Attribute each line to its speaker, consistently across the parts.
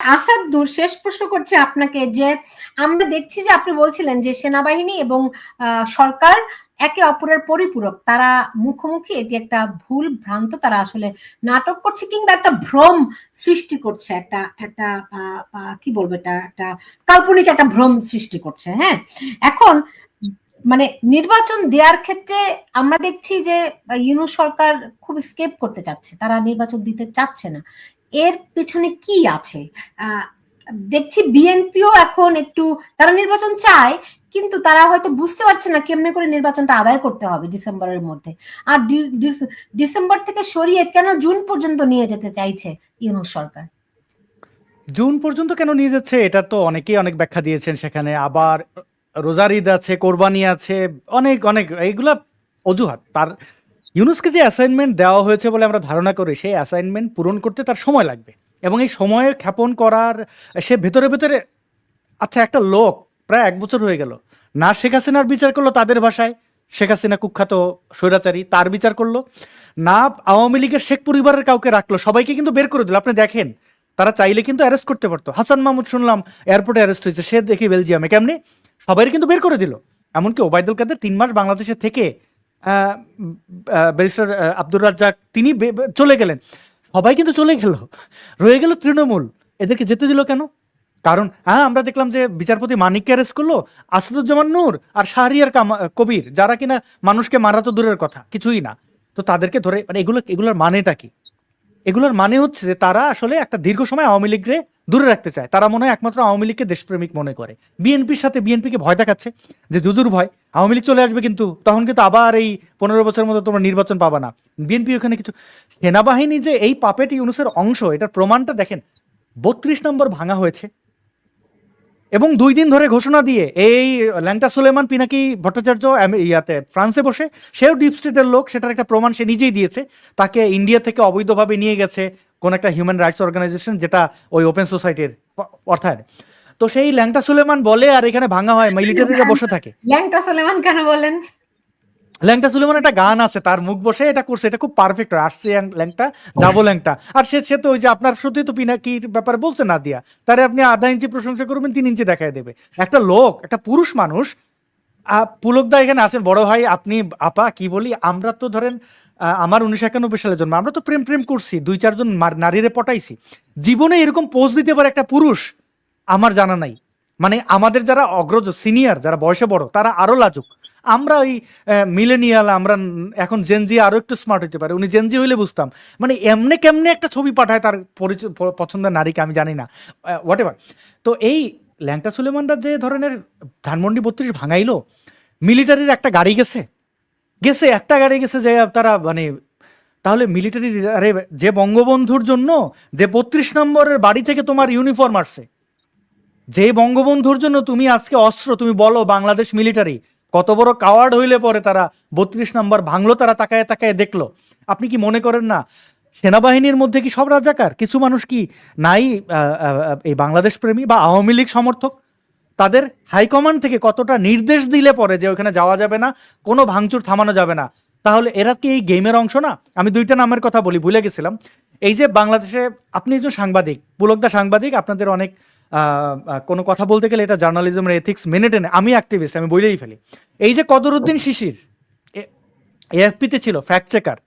Speaker 1: আসাদুর শেষ প্রশ্ন করছে আপনাকে যে, আমরা দেখছি যে আপনি বলছিলেন যে সেনাবাহিনী এবং সরকার একে অপরের পরিপূরক। তারা মুখোমুখি এটি একটা ভুল ভ্রান্ত, তারা আসলে নাটক করছে কিংবা একটা ভ্রম সৃষ্টি করছে, একটা একটা কি বলব এটা, একটা কাল্পনিক একটা ভ্রম সৃষ্টি করছে হ্যাঁ? এখন মানে নির্বাচন দেওয়ার ক্ষেত্রে আমরা দেখছি যে ইউনু সরকার খুব স্কেপ করতে চাচ্ছে, তারা নির্বাচন দিতে চাচ্ছে না। এর পিছনে কি আছে? দেখছি বিএনপিও এখন একটু, তারা নির্বাচন চায়, কিন্তু তারা হয়তো বুঝতে পারছে না কেমনে করে নির্বাচনটা আদায় করতে হবে ডিসেম্বরের মধ্যে। আর ডিসেম্বর থেকে সরিয়ে কেন জুন পর্যন্ত নিয়ে যেতে চাইছে ইউনুস সরকার?
Speaker 2: জুন পর্যন্ত কেন নিয়ে যাচ্ছে? এটা তো অনেকেই অনেক ব্যাখ্যা দিয়েছেন সেখানে। আবার রোজার ঈদ আছে, কোরবানি আছে, অনেক অনেক, এইগুলা অজুহাত। তার ইউনুসকে যে অ্যাসাইনমেন্ট দেওয়া হয়েছে বলে আমরা ধারণা করি, সেই অ্যাসাইনমেন্ট পূরণ করতে তার সময় লাগবে। এবং এই সময়ে খ্যাপন করার, সে ভেতরে ভেতরে আচ্ছা একটা লোক প্রায় এক বছর হয়ে গেল। না শেখ হাসিনার বিচার করল তাদের ভাষায়, শেখ হাসিনা কুখ্যাত স্বৈরাচারী, তার বিচার করল। না আওয়ামী লীগের শেখ পরিবারের কাউকে রাখল, সবাইকে কিন্তু বের করে দিল। আপনি দেখেন, তারা চাইলে কিন্তু অ্যারেস্ট করতে পারতো। হাসান মাহমুদ, শুনলাম এয়ারপোর্টে অ্যারেস্ট হয়েছে, সে দেখি বেলজিয়ামে। কেমনি? সবাই কিন্তু বের করে দিল। এমনকি ওবায়দুল কাদের তিন মাস বাংলাদেশে থেকে ব্যারিস্টার আব্দুর রাজ্জাক, তিনি চলে গেলেন। সবাই কিন্তু চলে গেল। রয়ে গেল তৃণমূল। এদেরকে যেতে দিল কেন? কারণ হ্যাঁ আমরা দেখলাম যে বিচারপতি মানিককে অ্যারেস্ট করল, আসাদুজ্জামান নূর আর শাহরিয়ার কবির, যারা কিনা মানুষকে মারা তো দূরের কথা, কিছুই না। তো তাদেরকে ধরে মানে এগুলো, এগুলোর মানেটা কি? এগুলোর মানে হচ্ছে যে তারা আসলে একটা দীর্ঘ সময় আওয়ামী লীগকে দূরে রাখতে চায়। তারা মনে হয় একমাত্র আওয়ামী লীগকে দেশপ্রেমিক মনে করে। বিএনপির সাথে বিএনপিকে ভয় দেখাচ্ছে যে জুজুর ভয়, আওয়ামী লীগ চলে আসবে কিন্তু তখন কিন্তু আবার এই পনেরো বছরের মতো তোমরা নির্বাচন পাবা না। বিএনপি ওখানে কিছু সেনাবাহিনী যে এই পাপেট ইউনুসের অংশ, এটার প্রমাণটা দেখেন, বত্রিশ নম্বর ভাঙা হয়েছে। এবং দুই দিন ধরে ঘোষণা দিয়ে এই ল্যাংটা সুলেমান পিনাকি ভট্টাচার্য ইয়াতে ফ্রান্সে বসে সেও ডিপ স্টেটের লোক সেটার একটা প্রমাণ সে নিজেই দিয়েছে। তাকে ইন্ডিয়া থেকে অবৈধভাবে নিয়ে গেছে কোন একটা হিউম্যান রাইটস অর্গানাইজেশন যেটা ওই ওপেন সোসাইটির অর্থাৎ তো সেই ল্যাংটা সুলেমান বলে আর এখানে ভাঙা হয় মিলিটারিরা বসে থাকে।
Speaker 1: ল্যাংটা সুলেমান কেন বলেন?
Speaker 2: ল্যাংটা সুলেমান একটা গান আছে, তার মুখ বসে এটা করছে, এটা খুব পারফেক্ট আসছে ল্যাংটা, যাব ল্যাংটা। আর সে সে তো ওই যে আপনার সত্যি তো পিনাকির ব্যাপারে বলছে না দিয়া তারে আপনি আধা ইঞ্চি প্রশংসা করবেন, তিন ইঞ্চি দেখায় দেবে। একটা লোক, একটা পুরুষ মানুষ পুলকদা এখানে আছেন, বড় ভাই, আপনি আপা, কি বলি, আমরা তো ধরেন আমার উনিশশো একানব্বই সালের জন্ম, আমরা তো প্রেম প্রেম করছি, দুই চারজন নারীরে পটাইছি। জীবনে এরকম পোজ দিতে পারে একটা পুরুষ, আমার জানা নাই। মানে আমাদের যারা অগ্রজ সিনিয়র যারা বয়সে বড়, তারা আরও লাজুক। আমরা ওই মিলেনিয়াল আমরা এখন জেনজি আরও একটু স্মার্ট হতে পারে। উনি জেনজি হইলে বুঝতাম। মানে এমনি কেমনে একটা ছবি পাঠায় তার পছন্দের নারীকে আমি জানি না। হোয়াট এভার তো এই ল্যাংটা সুলেমানরা যে ধরনের ধানমন্ডি বত্রিশ ভাঙাইলো মিলিটারির একটা গাড়ি গেছে। গেছে, একটা গাড়ি গেছে যে তারা মানে তাহলে মিলিটারি আরে যে বঙ্গবন্ধুর জন্য যে বত্রিশ নম্বরের বাড়ি থেকে তোমার ইউনিফর্ম আসছে। যে বঙ্গবন্ধুর জন্য তুমি আজকে অস্ত্র, তুমি বলো বাংলাদেশ মিলিটারি কত বড় কাওয়ার্ড হইলে পরে তারা বত্রিশ নম্বর ভাঙলো, তারা তাকায় তাকায় দেখল। আপনি কি মনে করেন না, সেনাবাহিনীর মধ্যে কি সব রাজাকার? কিছু মানুষ কি নাই এই বাংলাদেশ প্রেমী বা আওয়ামী লীগ সমর্থক? তাদের হাইকমান্ড থেকে কতটা নির্দেশ দিলে পরে যে ওখানে যাওয়া যাবে না, কোনো ভাঙচুর থামানো যাবে না? তাহলে এরা কি এই গেমের অংশ না? আমি দুইটা নামের কথা বলি, ভুলে গেছিলাম। এই যে বাংলাদেশে, আপনি একজন সাংবাদিক পুলকদা সাংবাদিক, আপনাদের অনেক কোনো কথা বলতে গেলে এটা জার্নালিজমের এথিক্স মেনে টেনে আমি অ্যাক্টিভিস্ট আমি বলেই ফেলি। এই যে কদরুদ্দিন শিশির এএফপিতে ছিল ফ্যাক্ট চেকার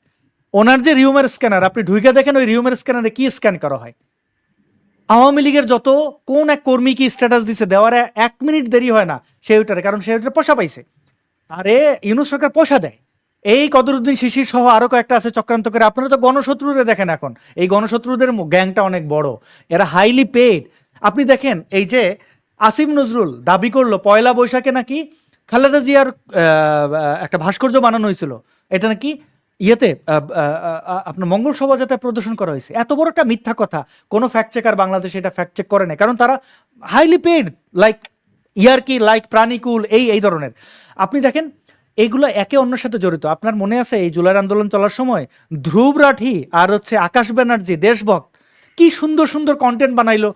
Speaker 2: ওনার যে রিউমের স্ক্যানার আপনি ঢুকে দেখেন ওই রিউমের স্ক্যানারে কি স্ক্যান করা হয়? আওয়ামী লীগের যত কোন এক কর্মী কি স্ট্যাটাস দিছে দেওয়ার এক মিনিট দেরি হয় না সে ওইটারে কারণ সে ওইটারে পয়সা পাইছে। আরে ইউনুস সরকার পয়সা দেয়। এই কদরুদ্দিন শিশির সহ আরও কয়েকটা আছে চক্রান্ত করে আপনারা তো গণশত্রুরে দেখেন এখন। এই গণশত্রুদের গ্যাংটা অনেক বড়। এরা হাইলি পেড আপনি দেখেন, এই যে আসিম নজরুল দাবি করল, পয়লা বৈশাখে নাকি খালেদা জিয়ার একটা ভাস্কর্য বানানো হয়েছিল। এটা নাকি ইয়েতে আপনার মঙ্গল শোভাযাত্রায় প্রদর্শন করা হয়েছে। এত বড় একটা মিথ্যা কথা। কোনো ফ্যাক্ট চেকার বাংলাদেশে এটা ফ্যাক্ট চেক করে না কারণ তারা হাইলি পেড লাইক ইয়ারকি লাইক প্রাণীকুল, এই এই ধরনের। আপনি দেখেন এইগুলো একে অন্যের সাথে জড়িত। আপনার মনে আছে, এই জুলাই আন্দোলন চলার সময় ধ্রুব রাঠি আর হচ্ছে আকাশ ব্যানার্জি, দেশভক্ত, কি সুন্দর সুন্দর কন্টেন্ট বানাইলো।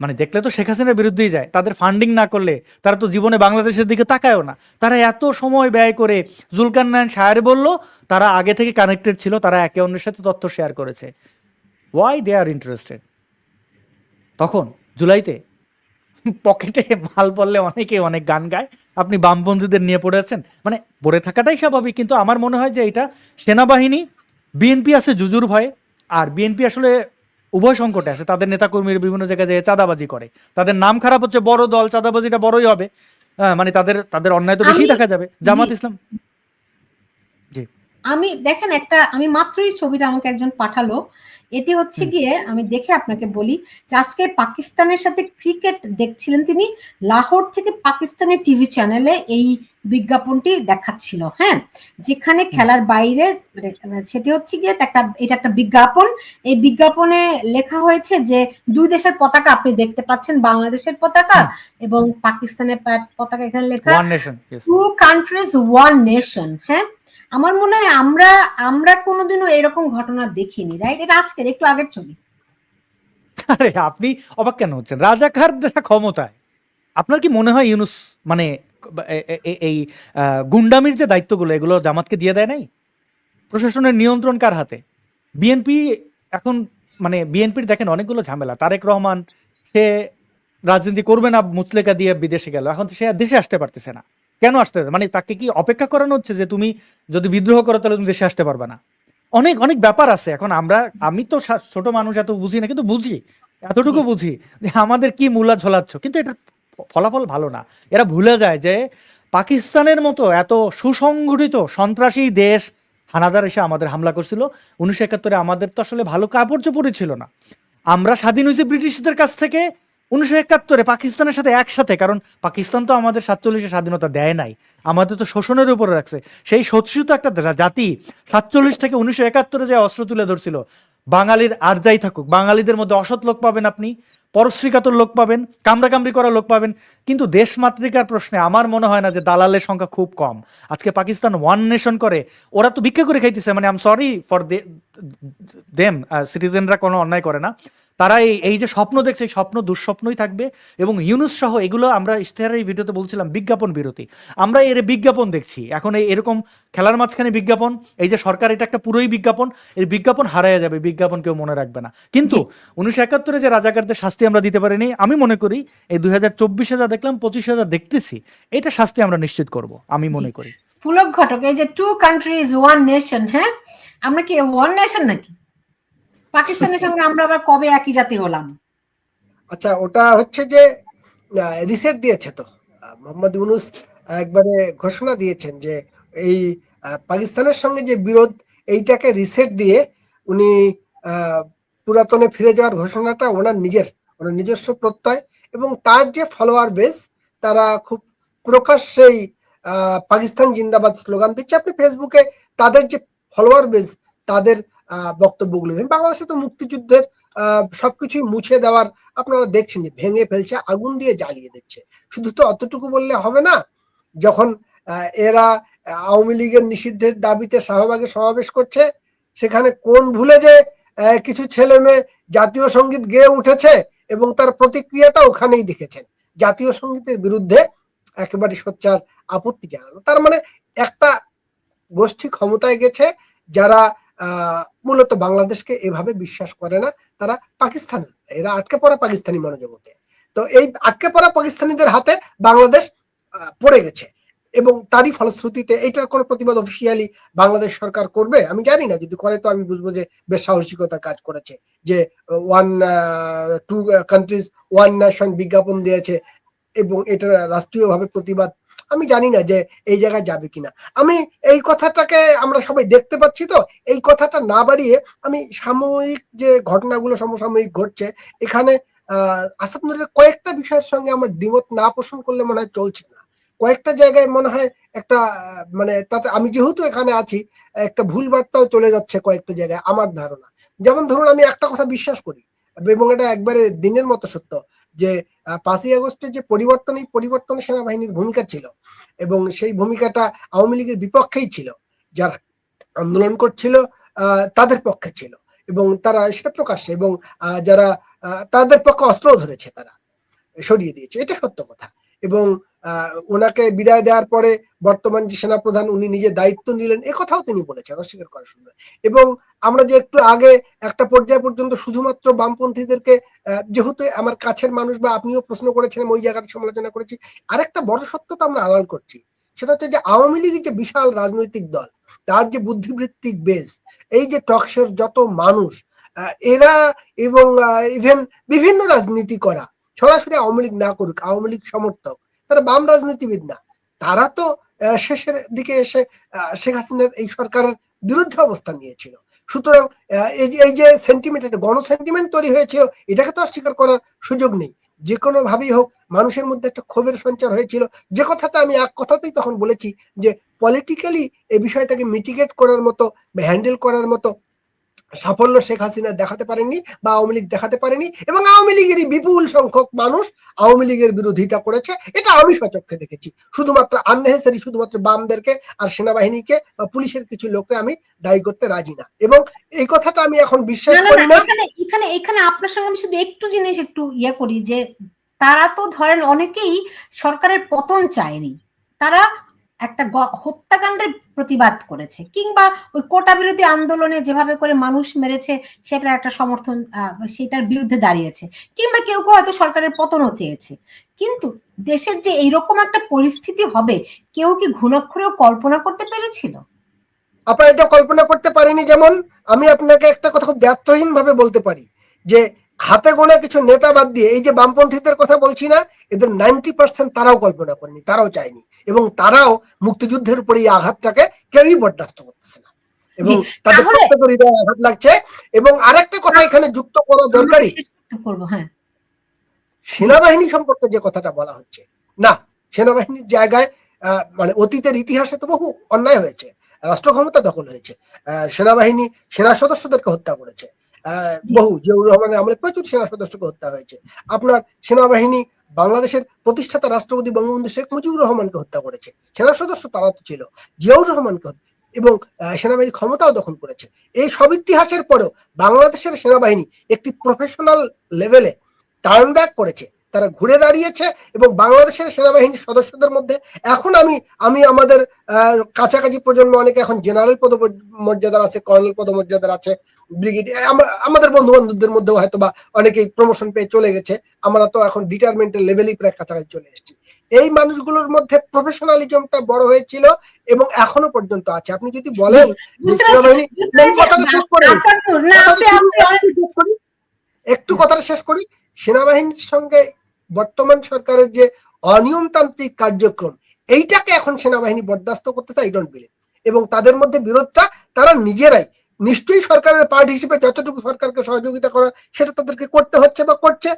Speaker 2: মানে দেখলে তো শেখ হাসিনার বিরুদ্ধেই যায়। তাদের ফান্ডিং না করলে তারা তো জীবনে বাংলাদেশের দিকে তাকায়ও না। তারা এত সময় ব্যয় করে জুলকান নায়ন শায়ার বলল, তারা আগে থেকে কানেক্টেড ছিল, তারা একে অন্যের সাথে তথ্য শেয়ার করেছে। ওয়াই দে আর ইন্টারেস্টেড তখন জুলাইতে পকেটে মাল পড়লে অনেকে অনেক গান গায়। আপনি বামবন্ধুদের নিয়ে পড়ে আছেন। মানে পড়ে থাকাটাই স্বাভাবিক, কিন্তু আমার মনে হয় যে এটা সেনাবাহিনী, বিএনপি আছে জুজুর ভয়ে। আর বিএনপি আসলে উভয় সংকটে আছে। তাদের নেতাকর্মীরা বিভিন্ন জায়গায় যেয়ে চাঁদাবাজি করে। তাদের নাম খারাপ হচ্ছে বড় দল চাঁদাবাজিটা বড়ই হবে। হ্যাঁ, মানে তাদের তাদের অন্যায় তো বেশি দেখা যাবে। জামাত ইসলাম
Speaker 1: আমি দেখেন একটা আমি মাত্রই ছবিটা আমাকে একজন পাঠালো। এটি হচ্ছে গিয়ে আমি দেখে আপনাকে বলি যে আজকে পাকিস্তানের সাথে ক্রিকেট দেখছিলেন তিনি লাহোর থেকে পাকিস্তানের টিভি চ্যানেলে এই বিজ্ঞাপনটি দেখাচ্ছিল হ্যাঁ? যেখানে খেলার বাইরে মানে সেটি হচ্ছে গিয়ে একটা এটা একটা বিজ্ঞাপন। এই বিজ্ঞাপনে লেখা হয়েছে যে দুই দেশের পতাকা আপনি দেখতে পাচ্ছেন বাংলাদেশের পতাকা এবং পাকিস্তানের পতাকা এখানে লেখা টু কান্ট্রিজ ওয়ান নেশন হ্যাঁ? আমার মনে হয় আমরা আমরা কোনোদিনও এরকম ঘটনা দেখিনি রাইট এটা আজকের, একটু আগের ছবি।
Speaker 2: আরে, আপনি অবাক কেন হচ্ছেন? রাজাকারদের ক্ষমতায় আপনার কি মনে হয় ইউনুস মানে এই গুন্ডামির যে দায়িত্বগুলো, এগুলো জামাতকে দিয়ে দেয় নাই? প্রশাসনের নিয়ন্ত্রণ কার হাতে? বিএনপি এখন মানে বিএনপির দেখেন অনেকগুলো ঝামেলা। তারেক রহমান, সে রাজনীতি করবে না, মুতলেকা দিয়ে বিদেশে গেল। এখন সে দেশে আসতে পারতেছে না। কেন আসতে মানে তাকে কি অপেক্ষা করানো হচ্ছে যে তুমি যদি বিদ্রোহ করো তাহলে তুমি দেশে আসতে পারবে না? অনেক অনেক ব্যাপার আছে। এখন আমরা আমি তো ছোট মানুষ এত বুঝি না কিন্তু বুঝি এতটুকু বুঝি যে আমাদের কি মূলা ঝোলাচ্ছ। কিন্তু এটা ফলাফল ভালো না। এরা ভুলে যায় যে পাকিস্তানের মতো এত সুসংগঠিত সন্ত্রাসী দেশ হানাদার এসে আমাদের হামলা করছিল। উনিশশো একাত্তরে আমাদের তো আসলে ভালো কাপড় চোপড়ই ছিল না। আমরা স্বাধীন হয়েছি ব্রিটিশদের কাছ থেকে। উনিশশো একাত্তরে পাকিস্তানের সাথে একসাথে, কারণ পাকিস্তান তো আমাদের সাতচল্লিশে স্বাধীনতা দেয় নাই, আমাদের তো শোষণের উপরে রাখছে। সেই শোষিত একটা জাতি সাতচল্লিশ থেকে উনিশশো একাত্তরে যে অস্ত্র তুলে ধরছিল, বাঙালির আর যাই থাকুক, বাঙালিদের মধ্যে অসৎ লোক পাবেন আপনি, পরশ্রীকাতর লোক পাবেন, কামড়াকামড়ি করা লোক পাবেন, কিন্তু দেশমাতৃকার প্রশ্নে আমার মনে হয় না যে দালালের সংখ্যা খুব কম। আজকে পাকিস্তান ওয়ান নেশন করে, ওরা তো ভিক্ষা করে খাইতেছে মানে আম সরি ফর দেম সিটিজেনরা কোনো অন্যায় করে না। তারা এই এই যে স্বপ্ন দেখছে, এই স্বপ্ন দুঃস্বপ্নই থাকবে এবং ইউনুস সহ এগুলো আমরা ইশতেহারের এই ভিডিওতে বলছিলাম, বিজ্ঞাপন বিরতি। আমরা এর বিজ্ঞাপন দেখছি। এখন এই এরকম খেলার মাঝখানে বিজ্ঞাপন, এই যে সরকার এটা একটা পুরোই বিজ্ঞাপন এর বিজ্ঞাপন হারায় যাবে, বিজ্ঞাপন কেউ মনে রাখবে না। কিন্তু উনিশশো একাত্তরে যে রাজাকারদের শাস্তি আমরা দিতে পারিনি, আমি মনে করি এই দুই হাজার চব্বিশে যা দেখলাম, পঁচিশে যা দেখতেছি, এটা শাস্তি আমরা নিশ্চিত করব, আমি মনে করি।
Speaker 1: পুলক ঘটক, এই যে টু কান্ট্রিজ ওয়ান নেশন হ্যাঁ? আমরা কি ওয়ান নেশন নাকি? পাকিস্তানের সঙ্গে আমরা আবার কবে একই জাতি হলাম?
Speaker 3: আচ্ছা ওটা হচ্ছে যে রিসেট দিয়েছে তো। মোহাম্মদ ইউনুস একবারে ঘোষণা দিয়েছেন যে, এই পাকিস্তানের সঙ্গে যে বিরোধ, এইটাকে রিসেট দিয়ে উনি পুরাতনে ফিরে যাওয়ার ঘোষণাটা ওনার নিজের, ওনার নিজস্ব প্রত্যয় এবং তার যে ফলোয়ার বেস তারা খুব প্রকাশ্যেই পাকিস্তান জিন্দাবাদ স্লোগান দিচ্ছে। আপনি ফেসবুকে তাদের যে ফলোয়ার বেস তাদের বক্তব্যগুলো। বাংলাদেশে তো মুক্তিযুদ্ধের আহ, সবকিছুই মুছে দেওয়ার আপনারা দেখছেন যে ভেঙে ফেলছে আগুন দিয়ে জ্বালিয়ে দিচ্ছে। শুধু তো অতটুকু বললে হবে না যখন এরা আওয়ামী লীগের নিষিদ্ধের দাবিতে শাহবাগে সমাবেশ করছে সেখানে কোন ভুলে যে কিছু ছেলে মেয়ে জাতীয় সংগীত গেয়ে উঠেছে এবং তার প্রতিক্রিয়াটা ওখানেই দেখেছেন। জাতীয় সঙ্গীতের বিরুদ্ধে একেবারে সোচ্চার আপত্তি জানালো তার মানে একটা গোষ্ঠী ক্ষমতায় গেছে যারা মূলত বাংলাদেশকে এভাবে বিশ্বাস করে না। তারা পাকিস্তান, এরা আটকে পড়া পাকিস্তানি মনোজগতে তো এই আটকে পড়া পাকিস্তানিদের হাতে বাংলাদেশ পড়ে গেছে। এবং তারই ফলশ্রুতিতে এটার কোনো প্রতিবাদ অফিসিয়ালি বাংলাদেশ সরকার করবে? আমি জানি না, যদি করে তো আমি বুঝব যে বেশ সাহসিকতার কাজ করেছে। যে one two countries one nation বিজ্ঞাপন দিয়েছে। এবং এটা রাষ্ট্রীয়ভাবে প্রতিবাদ। আমি জানি না যে এই জায়গায় যাবে কিনা। আমি এই কথাটাকে আমরা সবাই দেখতে পাচ্ছি তো, এই কথাটা না বাড়িয়ে আমি সাময়িক যে ঘটনাগুলো সমসাময়িক ঘটছে, এখানে আহ কয়েকটা বিষয়ের সঙ্গে আমার দ্বিমত না পোষণ করলে মনে হয় চলছে না। কয়েকটা জায়গায় মনে হয় একটা মানে তাতে আমি যেহেতু এখানে আছি, একটা ভুল বার্তাও চলে যাচ্ছে কয়েকটা জায়গায়, আমার ধারণা। যেমন ধরুন আমি একটা কথা বিশ্বাস করি। এবং এটা একবারে দিনের মতো সত্য যে পাঁচই আগস্টের যে পরিবর্তন, এই পরিবর্তন সেনাবাহিনীর ভূমিকা ছিল এবং সেই ভূমিকাটা আওয়ামী লীগের বিপক্ষেই ছিল। যারা আন্দোলন করছিল তাদের পক্ষে ছিল এবং তারা সেটা প্রকাশ্যে এবং যারা তাদের পক্ষে অস্ত্র ধরেছে তারা, সরিয়ে দিয়েছে। এটা সত্য কথা। এবং ওনাকে বিদায় দেওয়ার পরে বর্তমান যে সেনাপ্রধান উনি নিজে দায়িত্ব নিলেন কথাও তিনি বলেছেন, অস্বীকার করার শুনবে এবং আমরা যে একটু আগে একটা পর্যায় পর্যন্ত শুধুমাত্র বামপন্থীদেরকে যেহেতু আমার কাছের মানুষ বা আপনিও প্রশ্ন করেছিলেন ওই জায়গাটা সমালোচনা করেছি, আরেকটা বড় সত্য তো আমরা আড়াল করছি, সেটা হচ্ছে যে আওয়ামী লীগের যে বিশাল রাজনৈতিক দল, তার যে বুদ্ধিবৃত্তিক বেস এই যে টকশোর যত মানুষ এরা এবং ইভেন বিভিন্ন রাজনীতি করা সরাসরি আওয়ামী লীগ না করুক, আওয়ামী লীগ সমর্থক, তারা বাম রাজনীতিবিদ না। তারা তো শেষের দিকে এসে শেখ হাসিনার এই সরকারের বিরুদ্ধে অবস্থান নিয়েছিল। সুতরাং এই যে- সেন্টিমেন্ট একটা গণ সেন্টিমেন্ট তৈরি হয়েছিল, এটাকে তো অস্বীকার করার সুযোগ নেই। যে কোনো ভাবেই হোক, মানুষের মধ্যে একটা ক্ষোভের সঞ্চার হয়েছিল। যে কথাটা আমি এক কথাতেই তখন বলেছি যে পলিটিক্যালি এই বিষয়টাকে মিটিগেট করার মতো হ্যান্ডেল করার মতো সাফল্য শেখ হাসিনা দেখাতে পারেনি বা আওয়ামী লীগ দেখাতে পারেনি এবং আওয়ামী লীগেরই বিপুল সংখ্যক মানুষ আওয়ামী লীগের বিরোধিতা করেছে এটা আমি সচক্ষে দেখেছি। শুধুমাত্র আননেসেসারি শুধুমাত্র বামদেরকে আর সেনাবাহিনীকে বা পুলিশের কিছু লোককে আমি দায়ী করতে রাজি না। এবং এই কথাটা আমি এখন বিশ্বাস করি
Speaker 1: না এখানে এখানে আপনার সঙ্গে আমি শুধু একটু জিনিস একটু ইয়ে করি যে তারা তো ধরেন অনেকেই সরকারের পতন চায়নি। তারা একটা হত্যাকাণ্ডের প্রতিবাদ করেছে, কিংবা ওই কোটা বিরোধী আন্দোলনে যেভাবে করে মানুষ মেরেছে, সেটার একটা সমর্থন সেটার বিরুদ্ধে দাঁড়িয়েছে, কিংবা কেউ কেউ হয়তো সরকারের পতনও চেয়েছে। কিন্তু দেশের যে এইরকম একটা পরিস্থিতি হবে, কেউ কি ঘুণাক্ষরেও কল্পনা করতে পেরেছিল?
Speaker 3: আপনার এটা কল্পনা করতে পারিনি, যেমন আমি আপনাকে একটা কথা খুব ব্যর্থহীন ভাবে বলতে পারি, যে হাতে গোনা কিছু নেতা বাদ দিয়ে এই যে বামপন্থীদের কথা বলছি না এদের নাইনটি পার্সেন্ট তারাও কল্পনা করেনি তারাও চায়নি এবং তারাও মুক্তিযুদ্ধের উপরে এই আঘাতটাকে কেউই বরদাস্ত করতেছে না। এবং তাদের আঘাত লাগছে। এবং আরেকটা কথা এখানে যুক্ত করা দরকারি।
Speaker 1: হ্যাঁ।
Speaker 3: সেনাবাহিনী সম্পর্কে যে কথাটা বলা হচ্ছে না সেনাবাহিনীর জায়গায় আহ, মানে অতীতের ইতিহাসে তো বহু অন্যায় হয়েছে রাষ্ট্র ক্ষমতা দখল হয়েছে সেনাবাহিনী সেনা সদস্যদেরকে হত্যা করেছে। বহু জিয়াউর রহমানের আমলে প্রচুর সেনা সদস্যকে হত্যা হয়েছে। আপনার সেনাবাহিনী বাংলাদেশের প্রতিষ্ঠাতা রাষ্ট্রপতি বঙ্গবন্ধু শেখ মুজিবুর রহমানকে হত্যা করেছে। সেনা সদস্য তারা তো ছিল। জিয়াউর রহমানকে এবং সেনাবাহিনী ক্ষমতাও দখল করেছে। এই সব ইতিহাসের পরেও বাংলাদেশের সেনাবাহিনী একটি প্রফেশনাল লেভেলে টার্ন ব্যাক করেছে। তারা ঘুরে দাঁড়িয়েছে এবং বাংলাদেশের সেনাবাহিনীর সদস্যদের মধ্যে এখন আমি আমি আমাদের কাছাকাছি প্রজন্ম অনেকে এখন জেনারেল পদমর্যাদার আছে কর্নেল পদমর্যাদার আছে ব্রিগেড আমাদের বন্ধু বান্ধবদের মধ্যেও হয়তো বা অনেকেই প্রমোশন পেয়ে চলে গেছে। আমরা তো এখন ডিটারমেন্টের লেভেলই প্রায় কাছাকাছি চলে এসেছি। এই মানুষগুলোর মধ্যে প্রফেশনালিজমটা বড় হয়েছিল এবং এখনও পর্যন্ত আছে। আপনি যদি বলেন একটু কথাটা শেষ করি। সেনাবাহিনীর সঙ্গে বর্তমান সরকারের যে অনিয়মতান্ত্রিক কার্যক্রম এইটাকে এখন সেনাবাহিনী বরদাস্ত করতেছে আই ডোন্ট বিলিভ এবং তাদের মধ্যে বিরোধটা তারা নিজেরাই। নিশ্চয়ই সরকারের পার্ট হিসেবে যতটুকু সরকারকে সহযোগিতা করার সেটা তাদেরকে করতে হচ্ছে বা করছে।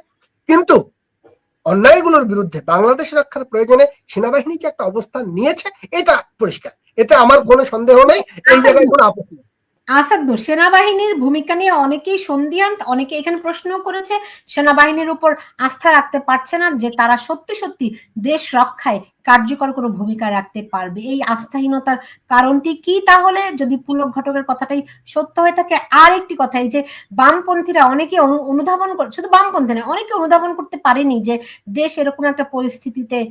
Speaker 3: কিন্তু অন্যায়গুলোর বিরুদ্ধে বাংলাদেশ রক্ষার প্রয়োজনে সেনাবাহিনী যে একটা অবস্থান নিয়েছে এটা পরিষ্কার। এতে আমার কোনো সন্দেহ নেই। এই জায়গায় কোনো আপত্তি নেই।
Speaker 1: আসাদুর সেনাবাহিনীর ভূমিকা নিয়ে অনেকেই সন্দিহান, অনেকে এখানে প্রশ্ন করেছে, সেনাবাহিনীর উপর আস্থা রাখতে পারছে না যে তারা সত্যি সত্যি দেশ রক্ষায় কার্যকর কোনো ভূমিকা রাখতে পারবে। এই আস্থাহীনতার কারণটি কি? তাহলে যদি পুলক ঘটকের কথাটাই সত্য হয়ে থাকে আর একটি কথা, এই যে বামপন্থীরা অনেকে অনু- অনুধাবন শুধু বামপন্থী নয়, অনেকে অনুধাবন করতে পারেনি যে দেশ এরকম একটা পরিস্থিতিতে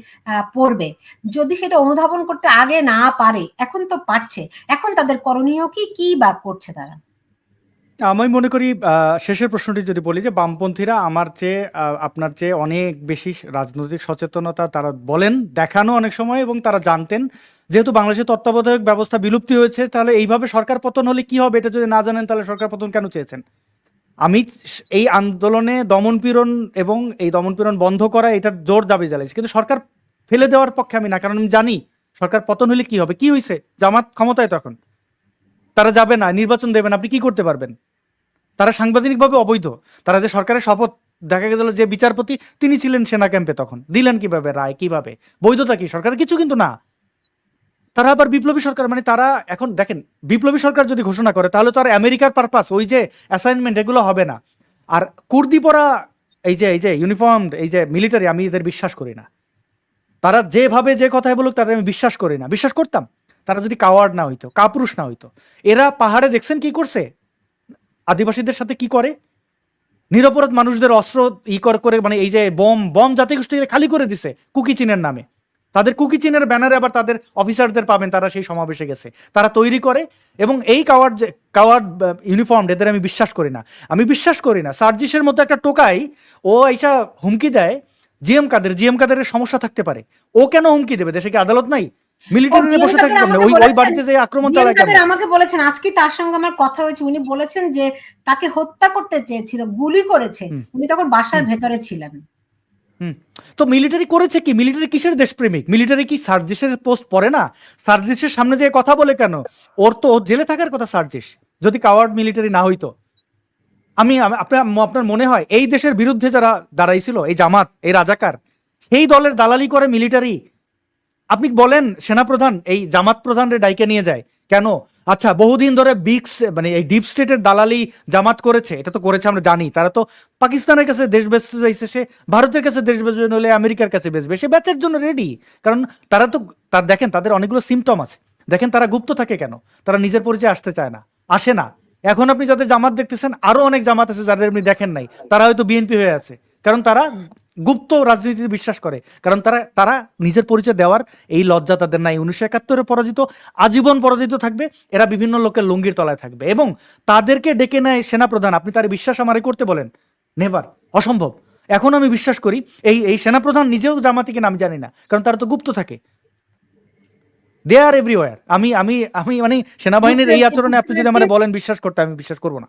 Speaker 1: পড়বে। যদি সেটা অনুধাবন করতে আগে না পারে, এখন তো পারছে। এখন তাদের করণীয় কি? কি বা করছে তারা?
Speaker 2: আমি মনে করি শেষের প্রশ্নটি যদি বলি যে বামপন্থীরা আমার চেয়ে আপনার চেয়ে অনেক বেশি রাজনৈতিক সচেতনতা তারা বলেন, দেখানো অনেক সময় এবং তারা জানতেন। যেহেতু বাংলাদেশের তত্ত্বাবধায়ক ব্যবস্থা বিলুপ্তি হয়েছে, তাহলে এইভাবে সরকার পতন হলে কি হবে এটা যদি না জানেন, তাহলে সরকার পতন কেন চেয়েছেন? আমি এই আন্দোলনে দমনপীড়ন এবং এই দমনপীড়ন বন্ধ করা এটার জোর দাবি জ্বালাইছি কিন্তু সরকার ফেলে দেওয়ার পক্ষে আমি না, কারণ আমি জানি সরকার পতন হলে কি হবে, কি হয়েছে জামাত ক্ষমতায় তখন। তারা যাবে না, নির্বাচন দেবেন আপনি কি করতে পারবেন? তারা সাংবিধানিকভাবে অবৈধ। তারা যে সরকারের শপথ, দেখা গেল যে বিচারপতি, তিনি ছিলেন সেনা ক্যাম্পে তখন। দিলেন কীভাবে রায়, কীভাবে? বৈধতা কি? সরকারের কিছু কিন্তু না। তারা আবার বিপ্লবী সরকার মানে তারা এখন দেখেন, বিপ্লবী সরকার যদি ঘোষণা করে, তাহলে তো আর আমেরিকার পারপাস ওই যে অ্যাসাইনমেন্ট এগুলো হবে না। আর কুর্দি পরা, এই যে এই যে ইউনিফর্ম এই যে মিলিটারি আমি এদের বিশ্বাস করি না। তারা যেভাবে যে কথাই বলুক, তাদের আমি বিশ্বাস করি না। বিশ্বাস করতাম। তারা যদি কাওয়ার্ড না হইতো, কাপুরুষ না হইতো। এরা পাহাড়ে দেখছেন কি করছে? আদিবাসীদের সাথে কি করে? নিরপরাধ মানুষদের অস্ত্র ই করে করে মানে এই যে বম বম জাতিগোষ্ঠী খালি করে দিছে কুকি চীনের নামে। তাদের কুকি চীনের ব্যানারে আবার তাদের অফিসারদের পাবেন, তারা সেই সমাবেশে গেছে। তারা তৈরি করে এবং এই কাওয়ার্ড যে, কাওয়ার ইউনিফর্ম এদের আমি বিশ্বাস করি না। আমি বিশ্বাস করি না। সার্জিসের মতো একটা টোকাই, ও এইসা হুমকি দেয়, জিএম কাদের জিএম কাদের সমস্যা থাকতে পারে। ও কেন হুমকি দেবে? দেশে কি আদালত নাই? বসে
Speaker 1: আমাকে
Speaker 2: ওই ওই
Speaker 1: বলেছেন,
Speaker 2: বাড়িতে যে আক্রমণ চালায় কেমনে?
Speaker 1: আমাকে বলেছেন। আজকে তার সঙ্গে আমার কথা হয়েছে। উনি বলেছেন যে তাকে হত্যা করতে চেয়েছিল গুলি করেছে। উনি তখন বাসার ভেতরে ছিলেন।
Speaker 2: তো মিলিটারি করেছে কি? মিলিটারি কিসের দেশপ্রেমিক? মিলিটারি কি সার্জিসের পোস্ট পড়ে না? সার্জিসের সামনে যে কথা বলে কেন? ওর তো জেলে থাকার কথা সার্জিস। যদি কাওয়ার্ড মিলিটারি না হইতো। আমি আমি- আপনার আপনার মনে হয় এই দেশের বিরুদ্ধে যারা দাঁড়াইছিল এই জামাত এই রাজাকার সেই দলের দালালি করে মিলিটারি আপনি বলেন সেনাপ্রধান, এই জামাত প্রধানরে ডাইকে নিয়ে যায়। কেন? আচ্ছা বহুদিন ধরে বিক্স মানে এই ডিপ স্টেটের দালালি জামাত করেছে, এটা তো করেছে আমরা জানি। তারা তো পাকিস্তানের কাছে দেশ বেচতে চাইছে, সে ভারতের কাছে দেশ বেচবে নইলে আমেরিকার কাছে বেচবে, সে বেচার জন্য রেডি কারণ তারা তো তার দেখেন, তাদের অনেকগুলো সিমটম আছে। দেখেন তারা গুপ্ত থাকে কেন? তারা নিজের পরিচয় আসতে চায় না, আসে না। এখন আপনি যাদের জামাত দেখতেছেন, আরও অনেক জামাত আছে যাদের আপনি দেখেন নাই। তারা হয়তো বিএনপি হয়ে আছে। কারণ তারা গুপ্ত রাজনীতিতে বিশ্বাস করে। কারণ তারা তারা নিজের পরিচয় দেওয়ার এই লজ্জা তাদের নাই। উনিশশো একাত্তরে পরাজিত আজীবন পরাজিত থাকবে। এরা বিভিন্ন লোকের লুঙ্গির তলায় থাকবে। এবং তাদেরকে ডেকে নেয় সেনাপ্রধান। আপনি তার বিশ্বাস আমারে করতে বলেন? নেভার অসম্ভব। এখন আমি বিশ্বাস করি এই এই সেনাপ্রধান নিজেও জামাতি কিনা আমি জানি না। কারণ তারা তো গুপ্ত থাকে। দে আর এভরিওয়ার আমি আমি আমি মানে সেনাবাহিনীর এই আচরণে আপনি যদি আমার বলেন বিশ্বাস করতে আমি বিশ্বাস করব না।